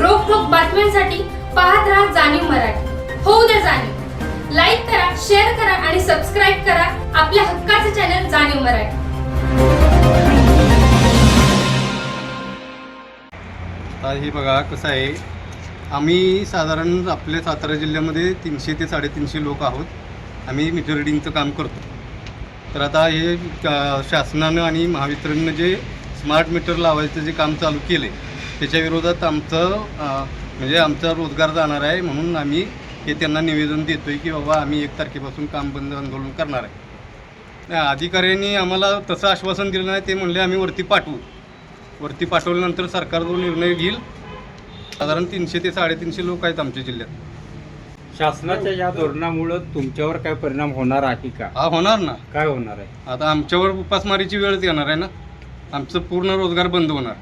रोखोक बातम्यांसाठी पाहत राहा जाणीव मराठी. होऊ द्या जाणीव. लाईक करा शेअर करा आणि सबस्क्राईब करा आपल्या हक्काचे चॅनल जाणीव मराठी. आता हे बघा कसं आहे? आम्ही साधारण आपल्या सातारा जिल्ह्यामध्ये तीनशे ते साडेतीनशे लोक आहोत. आम्ही मीटर रिडिंगचं काम करतो. तर आता हे शासनानं आणि महावितरणनं जे स्मार्ट मीटर लावायचं जे काम चालू केलं आहे विरोधात आमचं म्हणजे आमचा रोजगार जाणार आहे म्हणून आम्ही हे त्यांना निवेदन देतो आहे की बाबा आम्ही एक तारखेपासून काम बंद आंदोलन करणार आहे. अधिकाऱ्यांनी आम्हाला तसं आश्वासन दिलं नाही ते म्हणले आम्ही वरती पाठवू. वरती पाठवल्यानंतर सरकार जो निर्णय घेईल साधारण तीनशे ते साडेतीनशे लोक आहेत आमच्या जिल्ह्यात. शासनाच्या या धोरणामुळं तुमच्यावर काय परिणाम होणार आहे का? हा होणार ना. काय होणार आहे? आता आमच्यावर उपासमारीची वेळच येणार आहे ना. आमचं पूर्ण रोजगार बंद होणार.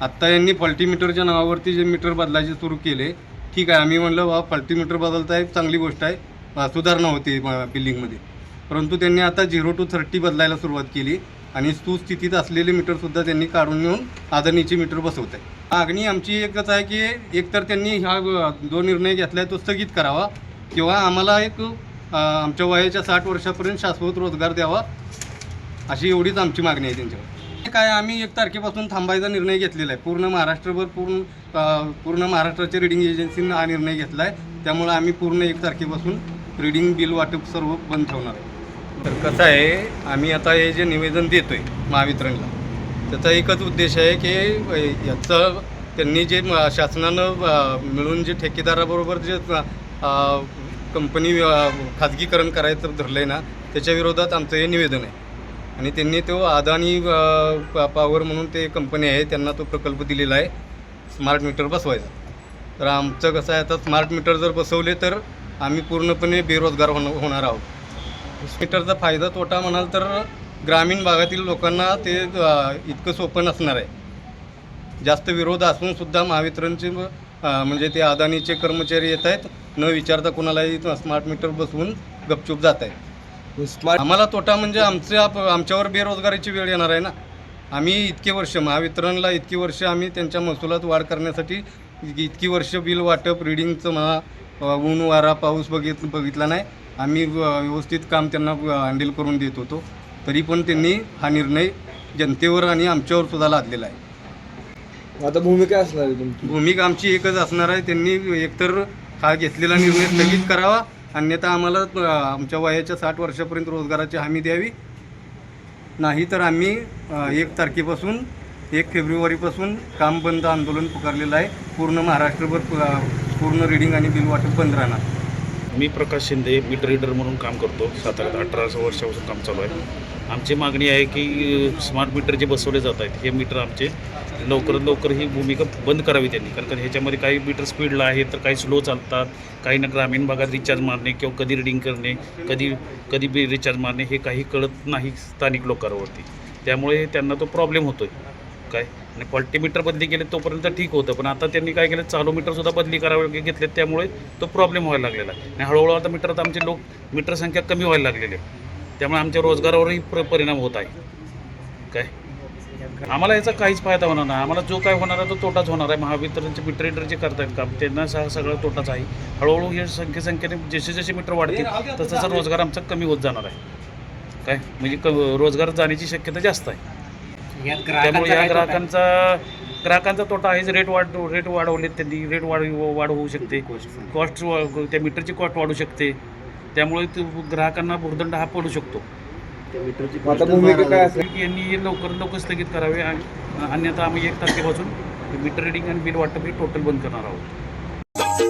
आत्ता यांनी पल्टीमीटरच्या नावावरती जे मीटर बदलायचे सुरू केले ठीक आहे आम्ही म्हणलं बा पल्टीमीटर बदलता एक चांगली गोष्ट आहे. सुधारणा होती बिल्डिंगमध्ये. परंतु त्यांनी आता झिरो टू थर्टी बदलायला सुरुवात केली आणि सुस्थितीत असलेले मीटरसुद्धा त्यांनी काढून नेऊन आदरणीचे मीटर बसवत आहे मागणी आमची एकच आहे की एकतर त्यांनी हा जो निर्णय घेतला आहे तो स्थगित करावा किंवा आम्हाला एक आमच्या वयाच्या साठ वर्षापर्यंत शाश्वत रोजगार द्यावा अशी एवढीच आमची मागणी आहे त्यांच्यावर. काय आम्ही एक तारखेपासून थांबायचा निर्णय घेतलेला आहे. पूर्ण महाराष्ट्रभर पूर्ण पूर्ण महाराष्ट्राच्या रिडिंग एजन्सीनं हा निर्णय घेतला आहे. त्यामुळे आम्ही पूर्ण एक तारखेपासून रिडिंग बिल वाटप सर्व बंद ठेवणार आहे. तर कसं आहे आम्ही आता हे जे निवेदन देतो आहे महावितरणला त्याचा एकच उद्देश आहे की याचं त्यांनी जे शासनानं मिळून जे ठेकेदाराबरोबर जे कंपनी खाजगीकरण करायचं धरलं आहे ना त्याच्या विरोधात आमचं हे निवेदन आहे. आणि त्यांनी तो अदानी पॉवर म्हणून ते कंपनी आहे त्यांना तो प्रकल्प दिलेला आहे स्मार्ट मीटर बसवायचा. तर आमचं कसं आहे आता स्मार्ट मीटर जर बसवले तर आम्ही पूर्णपणे बेरोजगार होण होणार आहोत. मीटरचा फायदा तोटा म्हणाल तर ग्रामीण भागातील लोकांना ते इतकं सोपं नसणार आहे. जास्त विरोध असूनसुद्धा महावितरणचे म्हणजे ते अदानीचे कर्मचारी येत आहेत न विचारता कुणालाही स्मार्ट मीटर बसवून गपचूप जात आहेत. आम्हाला तोटा म्हणजे आमच्या आमच्यावर बेरोजगारीची वेळ येणार आहे ना. आम्ही इतके वर्ष महावितरणला इतकी वर्ष आम्ही त्यांच्या महसुलात वाढ करण्यासाठी इतकी वर्ष बिल वाटप रिडिंगचं म्हणा अ, ऊन वारा पाऊस बघित बघितला नाही. आम्ही व्यवस्थित काम त्यांना हँडल करून देत होतो. तरी पण त्यांनी हा निर्णय जनतेवर आणि आमच्यावर सुद्धा लादलेला आहे. आता भूमिका असणार आहे तुमची. भूमिका आमची एकच असणार आहे. त्यांनी एकतर हा घेतलेला निर्णय स्थगित करावा अन्यथा आम्हाला आमच्या वयाच्या साठ वर्षापर्यंत रोजगाराची हमी द्यावी. नाही तर आम्ही एक तारखेपासून एक फेब्रुवारीपासून काम बंद आंदोलन पुकारलेलं आहे. पूर्ण महाराष्ट्रभर पूर्ण रिडिंग आणि बिल वाटप बंद राहणार. मी प्रकाश शिंदे मीटर रीडर म्हणून काम करतो. साताऱ्यात अठरा वर्षापासून काम चालू आहे. आमची मागणी आहे की स्मार्ट मीटर जे बसवले जात आहेत हे मीटर आमचे लवकरात लवकर ही भूमिका बंद करावी त्यांनी. कारण का ह्याच्यामध्ये काही मीटर स्पीडला आहे तर काही स्लो चालतात काही ना ग्रामीण भागात रिचार्ज मारणे किंवा कधी रिडिंग करणे कधी कधी बी रिचार्ज मारणे हे काही कळत नाही स्थानिक लोकांवरती. त्यामुळे त्यांना तो प्रॉब्लेम होतो आहे काय? आणि फॉल्टी मीटर बदली केले तोपर्यंत ठीक होतं. पण आता त्यांनी काय केलं? चालू मीटरसुद्धा बदली करावे घेतले त्यामुळे तो प्रॉब्लेम व्हायला लागलेला आहे. आणि हळूहळू आता मीटर आता आमचे लोक मीटर संख्या कमी व्हायला लागलेली आहे. त्यामुळे आमच्या रोजगारावरही प्र परिणाम होत आहे. काय? आम्हाला याचा काहीच फायदा होणार नाही. आम्हाला जो काय होणार आहे तो तोटाच होणार आहे. महावितरणचे मीटर रीडर जे करतायत काम त्यांना सा सगळा तोटाच आहे. हळूहळू हे संख्येसंख्येने जसे जसे मीटर वाढतील तसं तसा रोजगार आमचा कमी होत जाणार आहे. काय? म्हणजे क रोजगार जाण्याची शक्यता जास्त आहे. त्यामुळे या ग्राहकांचा ग्राहकांचा तोटा आहेच रेट वाढ रेट वाढवले त्यांनी रेट वाढ वाढ होऊ शकते. कॉस्ट त्या मीटरची कॉस्ट वाढू शकते. त्यामुळे ते ग्राहकांना भुर्दंड हा पडू शकतो. आता भूमिका काय असेल? यांनी हे लवकर लवकर स्थगित करावे आणि अन्यथा आम्ही एक तारखेपासून मीटर रिडिंग आणि बिल वाटप हे टोटल बंद करणार आहोत.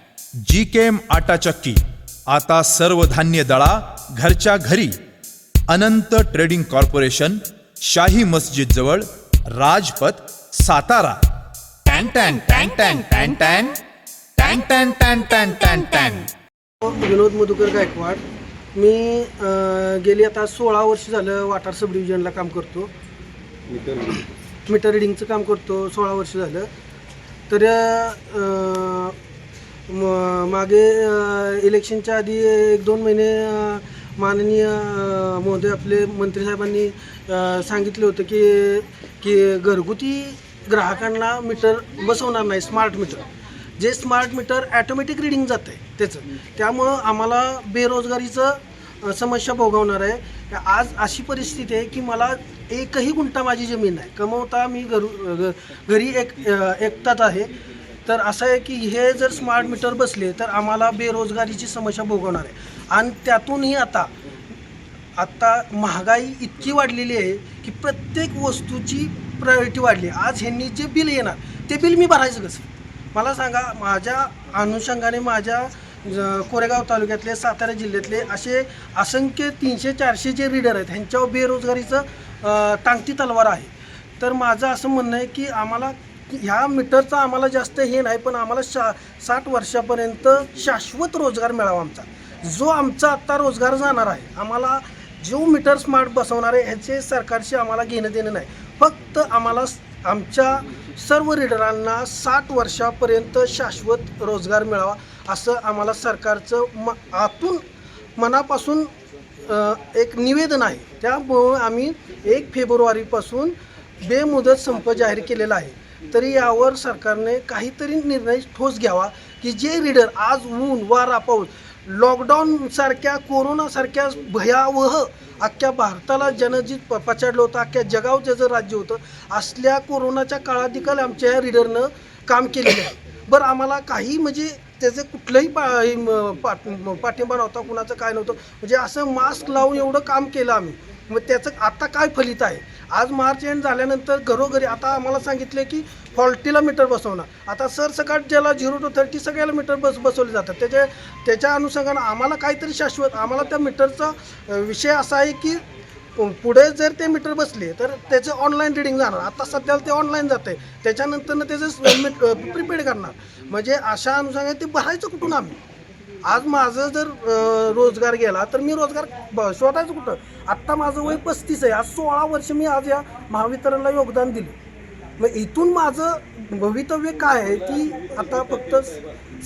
जी केम आटा चक्की आता सर्व धान्य दळा घरच्या घरी. अनंत ट्रेडिंग कॉर्पोरेशन शाही मस्जिद जवळ राजपथ सातारा. टॅन टॅन टॅन टॅन टॅन टॅन. टॅन टॅन टॅन टॅन टॅन टॅन. विनोद मधुकर गायकवाड. मी अ, गेली आता सोळा वर्ष झालं वाटार सब डिव्हिजनला काम करतो. मीटर रिडिंगचं काम करतो सोळा वर्ष झालं. तर अ, म- मागे इलेक्शनच्या आधी एक दोन महिने माननीय महोदय आपले मंत्रीसाहेबांनी सांगितलं होतं की की घरगुती ग्राहकांना मीटर बसवणार नाही स्मार्ट मीटर. जे स्मार्ट मीटर ॲटोमॅटिक रिडिंग जातं आहे त्याचं. त्यामुळं आम्हाला बेरोजगारीचं समस्या भोगवणार आहे. आज अशी परिस्थिती आहे की मला एकही गुंठा माझी जमीन आहे कमवता मी घरू घ- घरी एक एकटाच आहे. तर असं आहे की हे जर स्मार्ट मीटर बसले तर आम्हाला बेरोजगारीची समस्या भोगवणार आहे. आणि त्यातूनही आता आत्ता महागाई इतकी वाढलेली आहे की प्रत्येक वस्तूची प्रायोरिटी वाढली आहे. आज ह्यांनी जे बिल येणार ते बिल मी भरायचं कसं? मला सांगा माझ्या अनुषंगाने माझ्या कोरेगाव तालुक्यातले सातारा जिल्ह्यातले असे असंख्य तीनशे चारशे जे रीडर आहेत ह्यांच्यावर बेरोजगारीचं टांगती तलवार आहे. तर माझं असं म्हणणं आहे की आम्हाला ह्या मीटरचा आम्हाला जास्त हे नाही पण आम्हाला शा साठ वर्षापर्यंत शाश्वत रोजगार मिळावा आमचा. जो आमचा आत्ता रोजगार जाणार आहे आम्हाला जो मीटर स्मार्ट बसवणार आहे ह्याचे सरकारशी आम्हाला घेणं देणं नाही. फक्त आम्हाला आमच्या सर्व रीडरांना साठ वर्षापर्यंत शाश्वत रोजगार मिळावा असं आम्हाला सरकारचं म आतून मनापासून एक निवेदन आहे. त्यामुळं आम्ही एक फेब्रुवारीपासून बेमुदत संप जाहीर केलेला आहे. तरी यावर सरकारने काहीतरी निर्णय ठोस घ्यावा की जे रीडर आज ऊन वारा पाऊस लॉकडाऊन सारख्या कोरोनासारख्या भयावह अख्ख्या भारताला जनजीत प पछाडलं होतं अख्ख्या जगाव त्याचं राज्य होतं असल्या कोरोनाच्या काळात देखील आमच्या या रीडरनं काम केलेलं आहे. बरं आम्हाला काही म्हणजे त्याचं कुठलंही पा पाठ पाठिंबा नव्हता कुणाचं काय नव्हतं म्हणजे असं मास्क लावून एवढं काम केलं आम्ही. मग त्याचं आता काय फलित आहे? आज मार्च एंड झाल्यानंतर घरोघरी आता आम्हाला सांगितलं की फॉल्टीला मीटर बसवणार. आता सरसकट ज्याला झिरो टू थर्टी सगळ्याला मीटर बस बसवले जातात. त्याच्या त्याच्या अनुषंगानं आम्हाला काहीतरी शाश्वत आम्हाला त्या मीटरचा विषय असा आहे की पुढे जर ते मीटर बसले तर त्याचं ऑनलाईन रिडिंग जाणार. आता सध्याला ते ऑनलाईन जात आहे. त्याच्यानंतरनं त्याचं प्रिपेड करणार. म्हणजे अशा अनुषंगाने ते भरायचं कुठून आम्ही? आज माझं जर रोजगार गेला तर मी रोजगार ब- शोधायचं कुठं? आत्ता माझं वय पस्तीस आहे. आज सोळा वर्ष मी आज या महावितरणला योगदान दिले. मग इथून माझं भवितव्य काय आहे की आता फक्त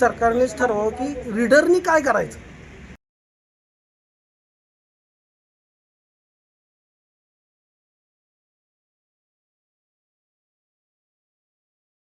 सरकारनेच ठरवावं की रीडरनी काय करायचं?